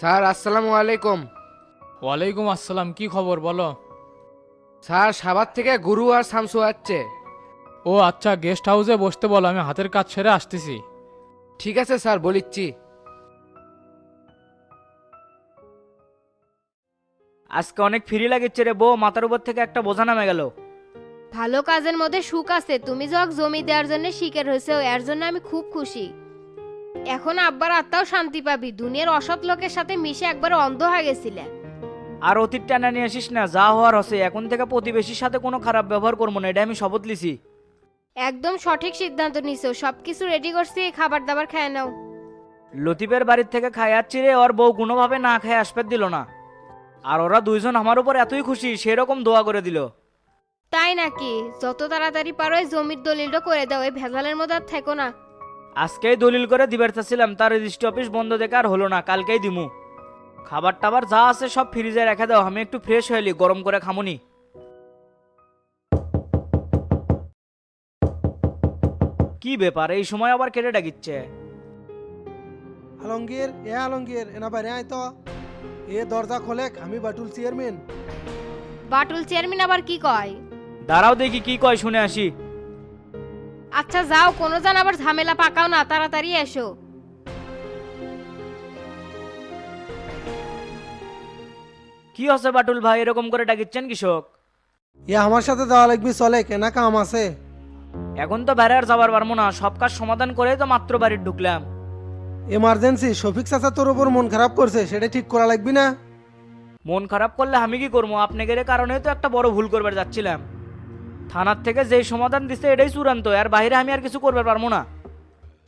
Sir আসসালামু আলাইকুম। ওয়ালাইকুম আসসালাম কি খবর বলো? স্যার সাবার থেকে গুরু আর শামসু আসছে। ও আচ্ছা গেস্ট হাউসে বসতে বলো আমি হাতের কাজ সেরে আসতেছি। ঠিক আছে স্যার বলিচ্ছি। আজকে অনেক ফ্রি লাগিচ্ছে রে বউ মাথার উপর থেকে একটা বোঝা নামে গেল। ভালো কাজের মধ্যে সুখ আছে তুমি যখন জমি দেওয়ার জন্য শিকার হয়েছে এর জন্য আমি খুব খুশি। এখন আব্বার আত্মাও শান্তি পাবি। দুনিয়ার অসৎ লোকের সাথে মিশে একবার অন্ধ হয়ে গেছিলে। আর অতীত টানা নিয়ে আসিস না যা হওয়ার হসে এখন থেকে প্রতিবেশীর সাথে কোনো খারাপ ব্যবহার করব না এটা আমি শপথ লিছি একদম সঠিক সিদ্ধান্ত নিছো। সবকিছু রেডি করছি খাবার দাবার খেয়ে নাও। লতিফের বাড়ির থেকে খাই যাচ্ছি রে ওর বউ কোনোভাবে না খায় আসপের দিল না। আর ওরা দুইজন আমার উপর এতই খুশি সেরকম দোয়া করে দিল। তাই নাকি? যত তাড়াতাড়ি পারো এই জমির দলিলটা করে দাও এই ভেজালের মধ্যে আর থেকো না। আজকেই দলিল করে দিবার চাচ্ছিলাম তার রেজিস্ট্রি অফিস বন্ধ দেখে আর হলো না কালকেই দিমু। খাবার টাবার যা আছে সব ফ্রিজে রেখে দাও আমি একটু ফ্রেশ হইলি গরম করে খামুনি। কি ব্যাপার এই সময় আবার কেটে ডাকিচ্ছে? আলমগীর এ আলমগীর এনা বাইরে আয় তো। এ দরজা খোলেক আমি বাটুল চেয়ারম্যান বাটুল চেয়ারম্যান আবার কি কয়? দাঁড়াও দেখি কি কয় শুনে আসি। আচ্ছা যাও কোনো জন আবার ঝামেলা পাকাও না তাড়াতাড়ি এসো। কি হচ্ছে বাটুল ভাই এরকম করে ডাকিচ্ছেন কৃষক? এ আমার সাথে দেওয়া লাগবি চলে কেনা কাম আছে। এখন তো বাইরে আর যাবার পারব না সব কাজ সমাধান করেই তো মাত্র বাড়ির ঢুকলাম। এমার্জেন্সি শফিক চাচা তোর উপর মন খারাপ করছে সেটা ঠিক করা লাগবি না? মন খারাপ করলে আমি কি করব? আপনাদের কারণে তো একটা বড় ভুল করবার যাচ্ছিলাম। থানার থেকে যেই সমাধান দিছে এটাই চূড়ান্ত। আর বাইরে আমি আর কিছু করতে পারব না।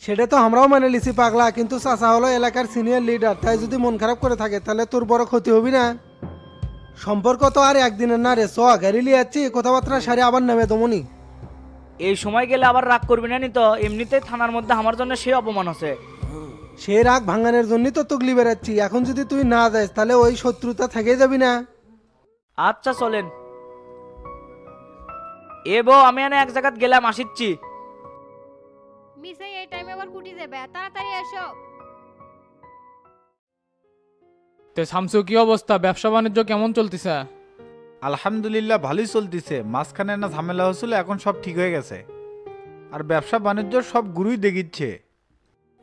সেটা তো আমরাও মানে লিছি পাগলা কিন্তু চাচা হলো এলাকার সিনিয়র লিডার তাই যদি মন খারাপ করে থাকে তাহলে তোর বড় ক্ষতি হবি না। সম্পর্ক তো আর একদিনের না রে চ গাড়ি লিয়ে যাচ্ছি কথাবার্তা সারি আবার নেমে দমনি। এই সময় গেলে আবার রাগ করবি না নি তো এমনিতেই থানার মধ্যে আমার জন্য সে অপমান আছে। সে রাগ ভাঙানোর জন্যই তো তগলি বেড়াচ্ছি। এখন যদি তুই না যাস তাহলে ওই শত্রুতা থেকেই যাবি না। আচ্ছা চলেন। এ বউ আমি এনে এক জায়গাত গেলাম আসিচ্ছি। মিসে এই টাইমে আবার কুটি যাবে তাড়াতাড়ি এসো। তে শামসু কি অবস্থা? ব্যবসা বাণিজ্য কেমন চলতেছে? আলহামদুলিল্লাহ ভালোই চলতেছে। মাঝখানে না ঝামেলা হয়েছিল এখন সব ঠিক হয়ে গেছে। আর ব্যবসা বাণিজ্য সব গুরুই দেখিচ্ছে।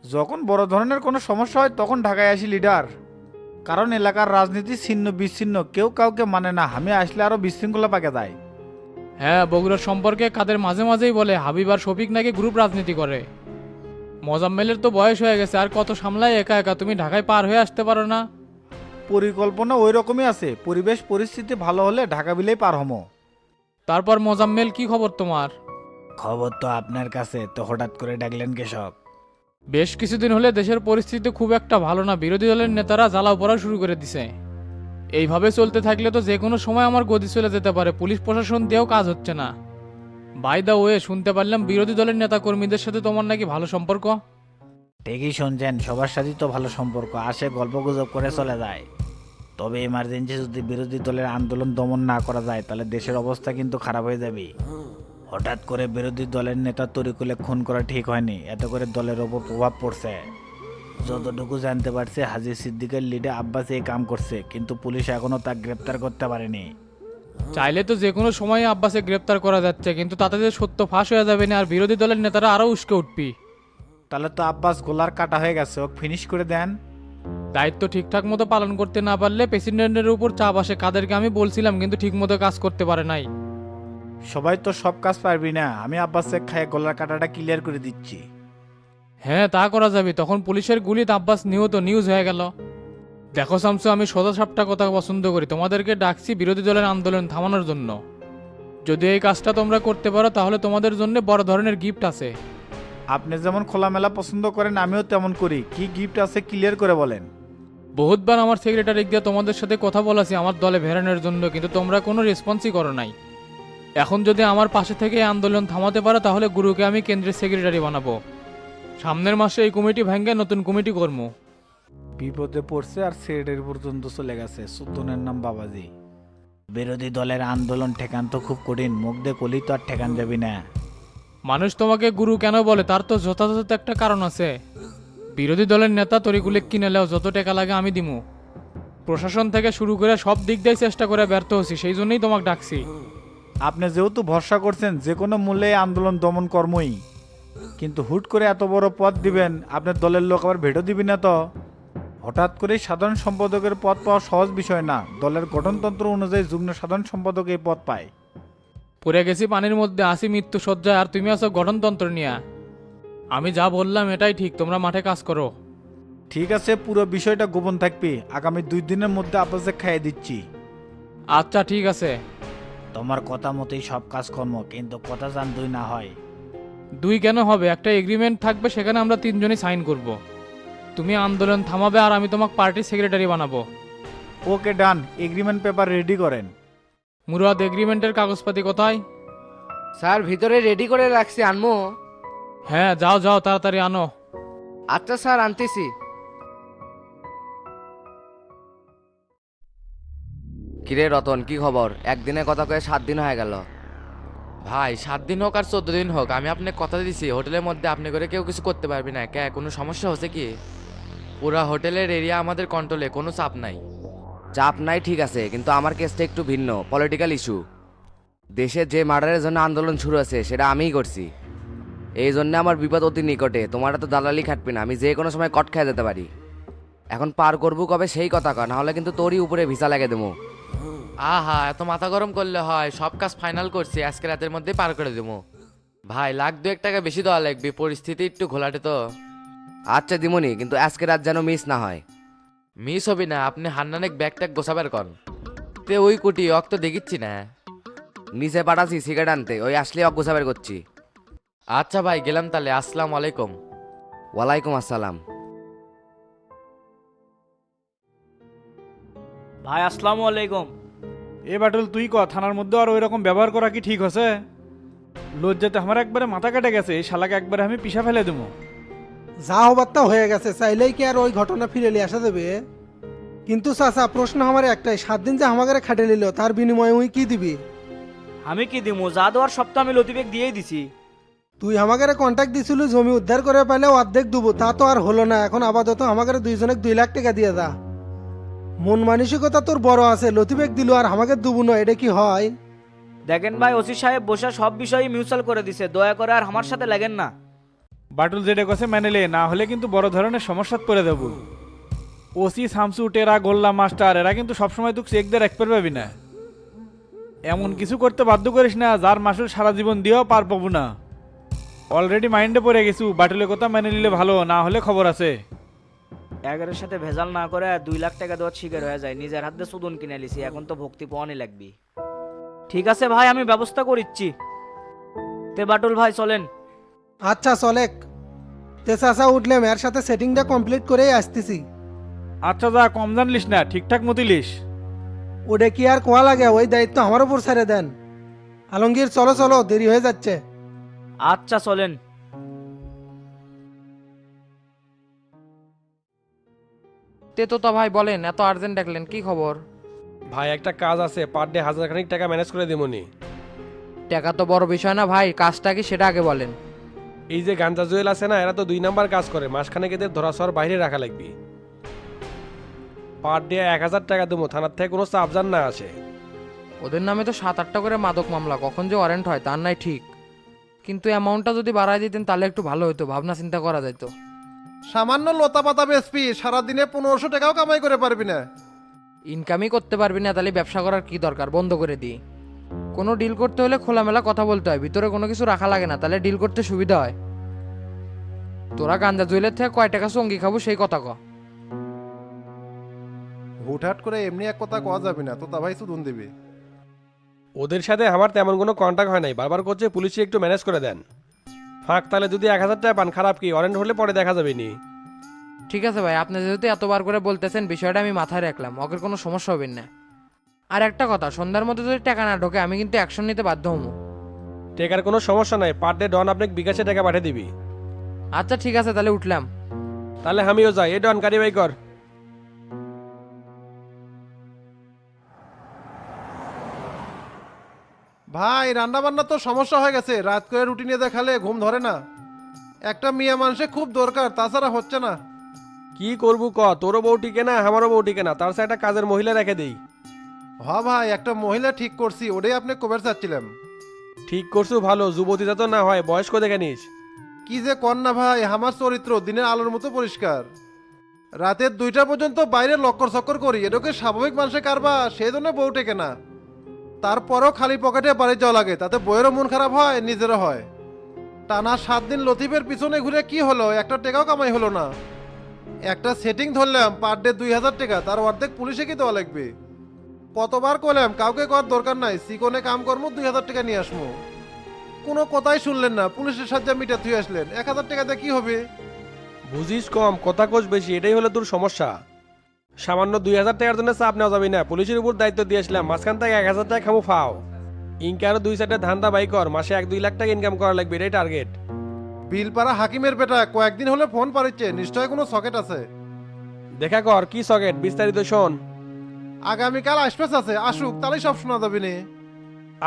যখন বড় ধরনের কোনো সমস্যা হয় তখন ঢাকায় আসি লিডার। কারণ এলাকার রাজনীতি ছিন্ন বিচ্ছিন্ন কেউ কাউকে মানে না। আমি আসলে আরও বিশৃঙ্খলা পাকে যায় হ্যাঁ বগুড়ার সম্পর্কে কাদের মাঝে মাঝেই বলে হাবিব আর শফিক নাকি গ্রুপ রাজনীতি করে। মজাম্মেলের তো বয়স হয়ে গেছে আর কত সামলায় একা একা তুমি ঢাকায় পার হয়ে আসতে পারো না। পরিকল্পনা ওই রকমই আছে পরিবেশ পরিস্থিতি ভালো হলে ঢাকা বিলেই পার হমো। তারপর মোজাম্মেল কি খবর তোমার? খবর তো আপনার কাছে তো হঠাৎ করে ডাকলেন কেশব। বেশ কিছুদিন হলে দেশের পরিস্থিতি খুব একটা ভালো না বিরোধী দলের নেতারা জ্বালাও পড়া শুরু করে দিছে। এইভাবে চলতে থাকলে তো যে কোনো সময় আমার গদি চলে যেতে পারে। পুলিশ প্রশাসন দিয়েও কাজ হচ্ছে না। বাই দা ওয়ে শুনতে পারলাম বিরোধী দলের নেতা কর্মীদের সাথে তোমার নাকি ভালো সম্পর্ক? ঠিকই শুনছেন, সবার সাথেই তো ভালো সম্পর্ক। আসে, গল্প গুজব করে চলে যায়। তবে এমার্জেন্সি যদি বিরোধী দলের আন্দোলন দমন না করা যায়, তাহলে দেশের অবস্থা কিন্তু খারাপ হয়ে যাবে। হঠাৎ করে বিরোধী দলের নেতা তরিকুলে খুন করা ঠিক হয়নি। এত করে দলের ওপর প্রভাব পড়ছে। যতটুকু জানতে পারছে হাজির সিদ্দিকের লিডে আব্বাস এই কাম করছে কিন্তু পুলিশ এখনও তা গ্রেপ্তার করতে পারেনি। চাইলে তো যে কোনো সময় আব্বাসে গ্রেপ্তার করা যাচ্ছে কিন্তু তাতে যে সত্য ফাঁস হয়ে যাবে না আর বিরোধী দলের নেতারা আরও উস্কে উঠবি। তাহলে তো আব্বাস গোলার কাটা হয়ে গেছে ও ফিনিশ করে দেন। দায়িত্ব ঠিকঠাক মতো পালন করতে না পারলে প্রেসিডেন্টের উপর চাপ আসে কাদেরকে আমি বলছিলাম কিন্তু ঠিক মতো কাজ করতে পারে নাই। সবাই তো সব কাজ পারবি না আমি আব্বাসে খায় গোলার কাটাটা ক্লিয়ার করে দিচ্ছি। হ্যাঁ তা করা যাবে। তখন পুলিশের গুলিতে আব্বাস নিহত। নিউজ হয়ে গেল। দেখো শামসু আমি সোজা সাপটা কথা পছন্দ করি। তোমাদেরকে ডাকছি বিরোধী দলের আন্দোলন থামানোর জন্য। যদি এই কাজটা তোমরা করতে পারো তাহলে তোমাদের জন্য বড় ধরনের গিফট আছে। আপনি যেমন খোলামেলা পছন্দ করেন আমিও তেমন করি। কি গিফট আছে ক্লিয়ার করে বলেন। বহুতবার আমার সেক্রেটারি দিয়ে তোমাদের সাথে কথা বলেছি আমার দলে ভেরানোর জন্য কিন্তু তোমরা কোনো রেসপন্সই করো নাই। এখন যদি আমার পাশে থেকে আন্দোলন থামাতে পারো তাহলে গুরুকে আমি কেন্দ্রের সেক্রেটারি বানাবো। সামনের মাসে এই কমিটি ভেঙে নতুন কমিটি করব। বিপদে পড়ছে আর সেটের পর্যন্ত চলে গেছে সুতনের নাম বাবাজি। বিরোধী দলের আন্দোলন ঠেকান তো খুব কঠিন মুখ দিয়ে কলি তো আর ঠেকান যাবি না। মানুষ তোমাকে গুরু কেন বলে? তার তো যথাযথ একটা কারণ আছে। বিরোধী দলের নেতা তরিকুলে কিনে লেও যত টাকা লাগে আমি দিমু। প্রশাসন থেকে শুরু করে সব দিক দিয়ে চেষ্টা করে ব্যর্থ হচ্ছি সেই জন্যই তোমাকে ডাকছি। আপনি যেহেতু ভরসা করছেন যে কোনো মূল্যে আন্দোলন দমন কর্মই। কিন্তু হুট করে এত বড় পদ দিবেন আপনার দলের লোক আবার ভেটো দিবি না তো? হঠাৎ করেই সাধারণ সম্পাদকের পদ পাওয়া সহজ বিষয় না। দলের গঠনতন্ত্র অনুযায়ী যুগ্ম সাধারণ সম্পাদক এই পদ পায়। পড়ে গেছি পানির মধ্যে আসি মৃত্যু সজ্জায় আর তুমি আছো গঠনতন্ত্র নিয়ে। আমি যা বললাম এটাই ঠিক তোমরা মাঠে কাজ করো। ঠিক আছে পুরো বিষয়টা গোপন থাকবে। আগামী দুই দিনের মধ্যে আপনাকে খাইয়ে দিচ্ছি। আচ্ছা ঠিক আছে। তোমার কথা মতোই সব কাজকর্ম কিন্তু কথা জান দুই না হয়। দুই কেন হবে? একটা এগ্রিমেন্ট থাকবে সেখানে আমরা তিনজনই সাইন করব। তুমি আন্দোলন থামাবে আর আমি তোমাকে পার্টির সেক্রেটারি বানাবো। Okay done agreement paper ready করেন। মুরাদ এগ্রিমেন্টের কাগজপাতি কোথায়? স্যার ভিতরে রেডি করে রাখছি আনমো। হ্যাঁ যাও যাও তাড়াতাড়ি আনো। আচ্ছা স্যার আনতেছি। কিরে রতন কি খবর? একদিনের কথা কয়ে সাত দিন হয়ে গেল। ভাই, সাত দিন হোক আর চোদ্দ দিন হোক, আমি আপনাকে কথা দিছি, হোটেলের মধ্যে আপনি করে কেউ কিছু করতে পারবি না। কে, কোনো সমস্যা হচ্ছে কি? পুরা হোটেলের এরিয়া আমাদের কন্ট্রোলে কোনো চাপ নাই। চাপ নাই, ঠিক আছে, কিন্তু আমার কেসটা একটু ভিন্ন পলিটিক্যাল ইস্যু দেশে যে মার্ডারের জন্য আন্দোলন শুরু আছে সেটা আমিই করছি। এই জন্য আমার বিপদ অতি নিকটে, তোমারা তো দালালি খাটবে না, আমি যে কোনো সময় কট খেয়ে যেতে পারি। এখন পার করব কবে সেই কথা কয়, নাহলে কিন্তু তোরই উপরে ভিসা লাগে দেবো। আহা এত মাথা গরম করলে হয়। সব কাজ ফাইনাল করছি আজকে রাতের মধ্যে পার করে দেবো ভাই লাখ দু এক টাকা বেশি দেওয়া লাগবে পরিস্থিতি একটু ঘোলাটে তো। আচ্ছা দিমনি কিন্তু আজকে রাত যেন মিস না হয়। মিস হবি না আপনি হান্নানেক ব্যাগ ট্যাগ গোছাবার কন তে ওই কুটি অক তো দেখিচ্ছি না। নিচে পাঠাচ্ছি সিগারেট আনতে ওই আসলে অক বের করছি। আচ্ছা ভাই গেলাম তাহলে আসসালামু আলাইকুম। ওয়ালাইকুম আসসালাম। ভাই আসসালামু আলাইকুম। এ বাটুল তুই ক থানার মধ্যে আর ওই রকম ব্যবহার করা কি ঠিক হচ্ছে লজ্জাতে আমার একবারে মাথা কেটে গেছে এই শালাকে একবারে আমি পিছা ফেলে দেবো। যা হবার তা হয়ে গেছে চাইলেই কি আর ওই ঘটনা ফিরে নিয়ে আসা দেবে কিন্তু চাচা প্রশ্ন আমার একটাই সাত দিন যে আমাকে খাটে নিল তার বিনিময়ে উই কি দিবি? আমি কি দিমু? যা দেওয়ার সপ্তাহ আমি লতিবেগ দিয়েই দিছি। তুই আমাকে কন্ট্যাক্ট দিছিল জমি উদ্ধার করে পাইলে অর্ধেক দেবো তা তো আর হলো না এখন আপাতত আমাকে দুইজনে দুই লাখ টাকা দিয়ে দা। মন মানসিকতা তোর বড় আছে। লতিবেগ দিল আর আমাকে দুবো না এটা কি হয়? দেখেন ভাই ওসি সাহেব বসে সব বিষয়ই মিউচুয়াল করে দিছে। দয়া করে আর আমার সাথে লাগেন না। বাটুল যেটা কথা মেনেলে না হলে কিন্তু বড় ধরনের সমস্যাত পড়ে দেবো। ওসি শামসু টেরা গোল্লা মাস্টার এরা কিন্তু সবসময় তুই চেক দিয়ে রাখতে পারবি না। এমন কিছু করতে বাধ্য করিস না যার মাসুল সারা জীবন দিয়েও পার পাবো না। অলরেডি মাইন্ডে পড়ে গেছু বাটুলের কথা মেনে নিলে ভালো না হলে খবর আছে। এগারের সাথে ভেজাল না করে দুই লাখ টাকা দেওয়ার শিকার হয়ে যায়। নিজের হাতে সুদন কিনে লিছি এখন তো ভক্তি পাওয়ানি লাগবি। ঠিক আছে ভাই আমি ব্যবস্থা করিচ্ছি। তে বাটুল ভাই চলেন। আচ্ছা চলেক। তে চাচা উঠলাম এর সাথে সেটিংটা কমপ্লিট করেই আসতেছি। আচ্ছা যা কম জানলিস না ঠিকঠাক মতো লিস। ওটা কি আর কোয়া লাগে? ওই দায়িত্ব আমার উপর ছেড়ে দেন। আলমগীর চলো চলো দেরি হয়ে যাচ্ছে। আচ্ছা চলেন। তে তো তা ভাই বলেন এত আর্জেন্ট ডাকলেন কি খবর? ভাই একটা কাজ আছে পার ডে হাজার খানিক টাকা ম্যানেজ করে দিমনি টাকা তো বড় বিষয় না ভাই কাজটা কি সেটা আগে বলেন। এই যে গাঞ্জা জুয়েল আছে না এরা তো দুই নাম্বার কাজ করে মাসখানেক এদের ধরাছর বাইরে রাখা লাগবে। পার ডে এক হাজার টাকা দেবো থানার থেকে কোনো চাপজান না আসে। ওদের নামে তো সাত আটটা করে মাদক মামলা কখন যে ওয়ারেন্ট হয় তার নাই ঠিক। কিন্তু অ্যামাউন্টটা যদি বাড়ায় দিতেন তাহলে একটু ভালো হতো ভাবনা চিন্তা করা যেত সামান্য লতা পাতা বেসপি সারাদিনে পনেরোশো টাকাও কামাই করে পারবি না। ইনকামই করতে পারবি না তাহলে ব্যবসা করার কি দরকার? বন্ধ করে দিই কোনো ডিল করতে হলে খোলামেলা কথা বলতে হয় ভিতরে কোনো কিছু রাখা লাগে না তাহলে ডিল করতে সুবিধা হয়। তোরা গাঞ্জা জুয়েলের থেকে কয় টাকা সঙ্গী খাব সেই কথা ক। হুটহাট করে এমনি এক কথা কওয়া যাবে না তো তা ভাই সুদুন দিবি। ওদের সাথে আমার তেমন কোনো কন্ট্যাক্ট হয় নাই বারবার করছে পুলিশে একটু ম্যানেজ করে দেন। ফাঁক তাহলে যদি এক হাজার টাকা পান খারাপ কি? ওয়ারেন্ট হলে পরে দেখা যাবে নি। ঠিক আছে ভাই আপনি যেহেতু এতবার করে বলতেছেন বিষয়টা আমি মাথায় রাখলাম ওকের কোনো সমস্যা হবে না। আর একটা কথা সন্ধ্যার মধ্যে যদি টাকা না ঢোকে আমি কিন্তু অ্যাকশন নিতে বাধ্য হব। টেকার কোনো সমস্যা নাই পার ডে ডন আপনাকে বিকাশে টাকা পাঠিয়ে দিবি। আচ্ছা ঠিক আছে তাহলে উঠলাম। তাহলে আমিও যাই এই ডন গাড়ি বাই কর। ভাই রান্না বান্না তো সমস্যা হয়ে গেছে। রাত করে রুটিনে দেখালে ঘুম ধরে না। একটা মিয়া মানুষে খুব দরকার তাছাড়া হচ্ছে না। কি করব ক? তোরও বউ টিকে না আমারও বউ টিকে না। তার সাথে একটা কাজের মহিলা রেখে দেই। হ ভাই একটা মহিলা ঠিক করছি ওটাই আপনি কবের চাচ্ছিলাম ঠিক করছ ভালো। যুবতীটা তো না হয় বয়স্ক দেখে নিস। কি যে কর না ভাই আমার চরিত্র দিনের আলোর মতো পরিষ্কার। রাতের দুইটা পর্যন্ত বাইরে লক্কর চক্কর করি এটাকে স্বাভাবিক মানুষে কারবা সেই জন্য বউ টেকে না। তারপরও খালি পকেটে বাড়ি যাওয়া লাগে, তাতে বইয়েরও মন খারাপ হয়, নিজেরও হয়। টানা সাত দিন লতিফের পিছনে ঘুরে কি হলো, একটা টাকাও কামাই হলো না। একটা সেটিং ধরলাম পার ডে দুই হাজার টাকা, তার অর্ধেক পুলিশে কি দেওয়া লাগবে? কতবার করলাম কাউকে কর দরকার নাই, সিকোনে কাম কর্ম দুই হাজার টাকা নিয়ে আসব কোনো কথাই শুনলেন না, পুলিশের সাহায্যে মিটা থুয়ে আসলেন, এক হাজার টাকাতে কি হবে? বুঝিস কম, কথা কোচ বেশি, এটাই হলো তোর সমস্যা। সামান্য দুই হাজার টাকার জন্য চাপ নেওয়া যাবে না। পুলিশের উপর দায়িত্ব দিয়েছিলাম। মাঝখান থেকে এক হাজার টাকা খামু ফাও। ইনকে আরও দুই সাইডে ধান্দা বাই কর। মাসে এক দুই লাখ টাকা ইনকাম করা লাগবে। এটাই টার্গেট বিলপাড়া হাকিমের বেটা কয়েকদিন হলে ফোন পারিচ্ছে নিশ্চয় কোনো সকেট আছে। দেখা কর কি সকেট বিস্তারিত শোন। আগামীকাল আসপেস আছে। আসুক তাহলেই সব শোনা যাবে নে।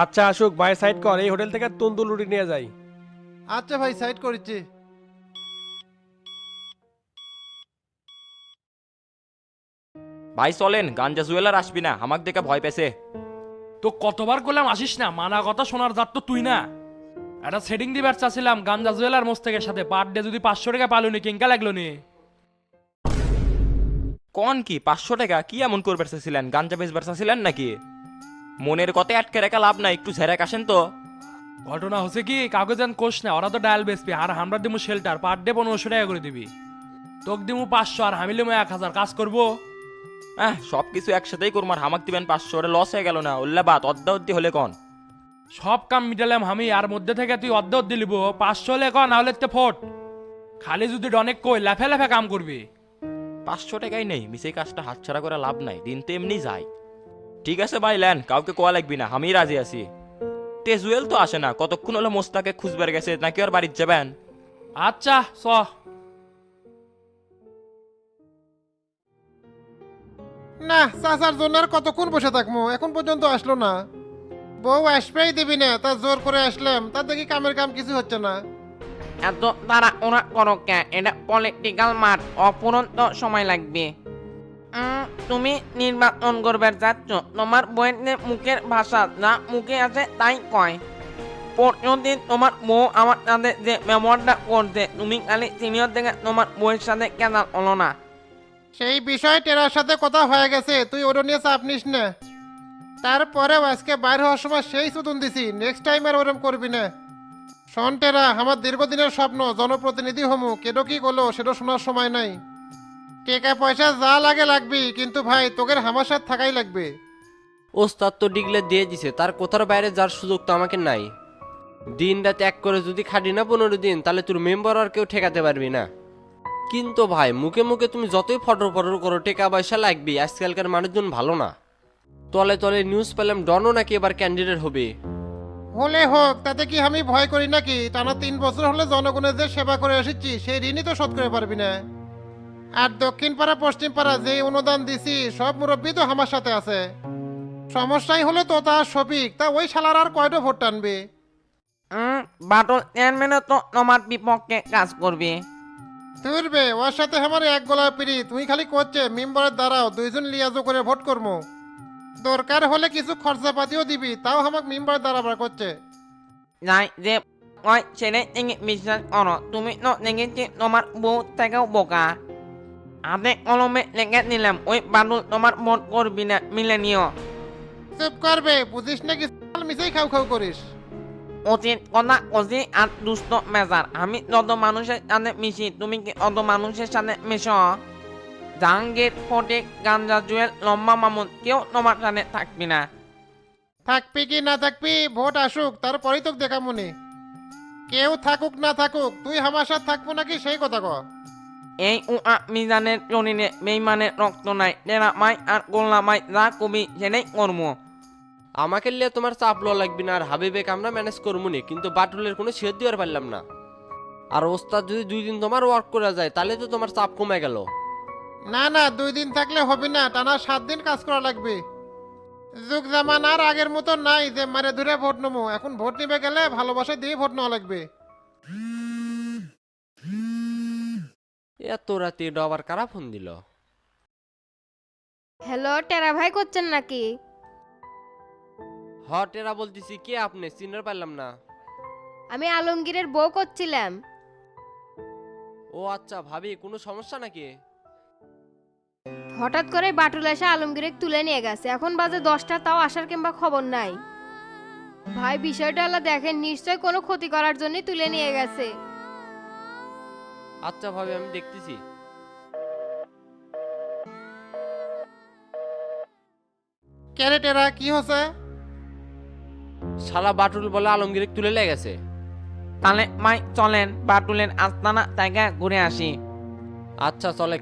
আচ্ছা আসুক। বাই সাইড কর। এই হোটেল থেকে তন্দুল রুটি নিয়ে যাই। আচ্ছা ভাই সাইড করেছি ভাই চলেন গাঞ্জা জুয়েলার আসবি না আমাকে দেখে ভয় পেছে। তো কতবার করলাম আসিস না মানা কথা শোনার জাত তো তুই না। একটা সেটিং দিবার চাচ্ছিলাম গাঞ্জা জুয়েলার মোস্তেকের সাথে। পার ডে যদি পাঁচশো টাকা পালুনি কিংকা লাগল নি? কোন কি পাঁচশো টাকা? কি এমন করবে চাচ্ছিলেন গাঞ্জা বেচবার চাচ্ছিলেন নাকি? মনের কথা আটকে রেখা লাভ নাই একটু ঝেড়ে আসেন তো। ঘটনা হচ্ছে কি যেন কোষ না ওরা তো ডায়াল বেসবি আর আমরা দিমু শেল্টার পার ডে পনেরোশো টাকা করে দিবি। তোক দিমু পাঁচশো আর হামিলিমু এক হাজার কাজ করব? হ্যাঁ সব কিছু একসাথেই করমার হামাক দিবেন পাঁচশো ওটা লস হয়ে গেল না। উল্লা বাদ অদ্দা অদ্দি হলে কন। সব কাম মিটালাম আমি আর মধ্যে থেকে তুই অর্ধ অর্ধ লিব। পাঁচশো হলে কন নাহলে তে ফোট। খালি যদি অনেক কই লাফে লাফে কাম করবি। পাঁচশো টাকাই নেই মিসে কাজটা হাতছাড়া করে লাভ নাই দিন তো এমনি যায়। ঠিক আছে ভাই ল্যান কাউকে কোয়া লাগবি না আমি রাজি আছি। তেজুয়েল তো আসে না কতক্ষণ হলো মোস্তাকে খুঁজবার গেছে নাকি আর বাড়ির যাবেন? আচ্ছা চ। না, চাচার জন্য আর কতক্ষণ বসে থাকব এখন পর্যন্ত আসলো না। বউ আসবেই দিবি না, তা জোর করে আসলাম। তা দেখি কামের কাম কিছু হচ্ছে না। এত তারা ওরা করো কে? এটা পলিটিক্যাল মাঠ অপুরন্ত সময় লাগবে। তুমি নির্বাচন করবার যাচ্ছ। তোমার বইয়ের মুখের ভাষা, যা মুখে আছে তাই কয়। প্রতিদিন তোমার বউ আমার সাথে যে ব্যবহারটা করছে, তুমি খালি সিনিয়র থেকে তোমার বউয়ের সাথে কেন হলো না? সেই বিষয়ে টেরার সাথে কথা হয়ে গেছে। তুই ওটা নিয়ে চাপ নিস না। তারপরেও আজকে বাইর হওয়ার সময় সেই সুতুন দিছি। নেক্সট টাইম আর ওরম করবি না। শোন টেরা, আমার দীর্ঘদিনের স্বপ্ন, জনপ্রতিনিধি হমু। কেটো কি করল সেটা শোনার সময় নাই। টাকা পয়সা যা লাগে লাগবি, কিন্তু ভাই তোকে আমার সাথে থাকাই লাগবে। ওস্তাদ তো ডিগলে দিয়ে দিছে, তার কোথার বাইরে যাওয়ার সুযোগ তো আমাকে নাই। দিন রাত এক করে যদি খাটি না পনেরো দিন, তাহলে তোর মেম্বার আর কেউ ঠেকাতে পারবি না। কিন্তু ভাই মুখে মুখে তুমি যতই ফটর ফটর করো টেকা পয়সা লাগবে আজকালকার মানুষজন ভালো না। তলে তলে নিউজ পেলাম ডনও নাকি এবার ক্যান্ডিডেট হবে। হলে হোক তাতে কি আমি ভয় করি নাকি? টানা তিন বছর হলে জনগণের যে সেবা করে এসেছি সেই ঋণই তো শোধ করে পারবি না। আর দক্ষিণ পাড়া পশ্চিম পাড়া যে অনুদান দিছি সব মুরব্বী তো আমার সাথে আছে। সমস্যাই হলো তো তার শফিক তা ওই শালার আর কয়টা ভোট টানবে? বাটল চেয়ারম্যানও তো তোমার বিপক্ষে কাজ করবে। তুরবে ওর সাথে আমার এক গলা পিড়ি। তুই খালি করছে মেম্বারের দ্বারাও দুইজন লিয়াজো করে ভোট করব দরকার হলে কিছু খরচাপাতিও দিবি তাও আমাকে মেম্বারের দ্বারা করছে। যাই যে ওই ছেলে থেকে বিশ্বাস করো তুমি তো দেখেছি তোমার বউ থেকেও বোকা। হাতে কলমে লেগে নিলাম ওই বাদুল তোমার ভোট করবি না মিলে নিও। চুপ করবে বুঝিস না কি মিশেই খাও খাও করিস। উচিত কথা অজি আর দুষ্ট মেজার আমি যত মানুষের সাথে মিশি তুমি কি অত মানুষের সাথে মিশো জাহাঙ্গীর ফটিক গাঞ্জা জুয়েল লম্বা মামুন কেউ তোমার সাথে থাকবি না? থাকবি কি না থাকবি ভোট আসুক তারপরেই তোকে দেখা মনে কেউ থাকুক না থাকুক তুই আমার সাথে থাকব নাকি সেই কথা ক। এই উআ মিজানের শরীরে বেইমানের রক্ত নাই টেরা মাই আর গোল্লা মাই যা কবি সেটাই করব আমাকে লিয়ে তোমার চাপ লো লাগবে না আর হাবিবেক আমরা ম্যানেজ করব নি কিন্তু বাটুলের কোনো শেয়ার দিতে পারলাম না। আর ওস্তাদ যদি দুই দিন তোমার ওয়ার্ক করা যায় তাহলে তো তোমার চাপ কমে গেল। না না দুই দিন থাকলে হবে না টানা সাত দিন কাজ করা লাগবে। যুগ জামানার আগের মতো নাই যে মারে ধরে ভোট নেব এখন ভোট নিবে গেলে ভালোবাসা দিয়ে ভোট নেওয়া লাগবে। এত রাতে ডবার কারা ফোন দিল? হ্যালো টেরা ভাই করছেন নাকি? হট এরা বলতেছি কে আপনি? চিনার পারলাম না। আমি আলমগীরের বউ করছিলাম। ও আচ্ছা ভাবি কোনো সমস্যা নাকি? হঠাৎ করে বাটুল এসে আলমগীরে তুলে নিয়ে গেছে। এখন বাজে দশটা তাও আসার কিংবা খবর নাই। ভাই বিষয়টা আল্লাহ দেখেন নিশ্চয় কোনো ক্ষতি করার জন্য তুলে নিয়ে গেছে। আচ্ছা ভাবি আমি দেখতেছি। ক্যারেটেরা কি হচ্ছে শালা বাটুল বলে আলমগীর তুলে লেগেছে তাহলে মাই চলেন বাটুলের আস্তানা জায়গা ঘুরে আসি। আচ্ছা চলে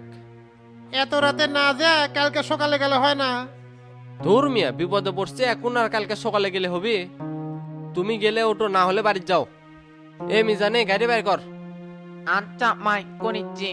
এত রাতে না যা কালকে সকালে গেলে হয় না? ধুর মিয়া বিপদে পড়ছে এখন আর কালকে সকালে গেলে হবে। তুমি গেলে ওটো না হলে বাড়ি যাও। এ মিজানে গাড়ি বের কর। আচ্ছা মাই করিচ্ছি।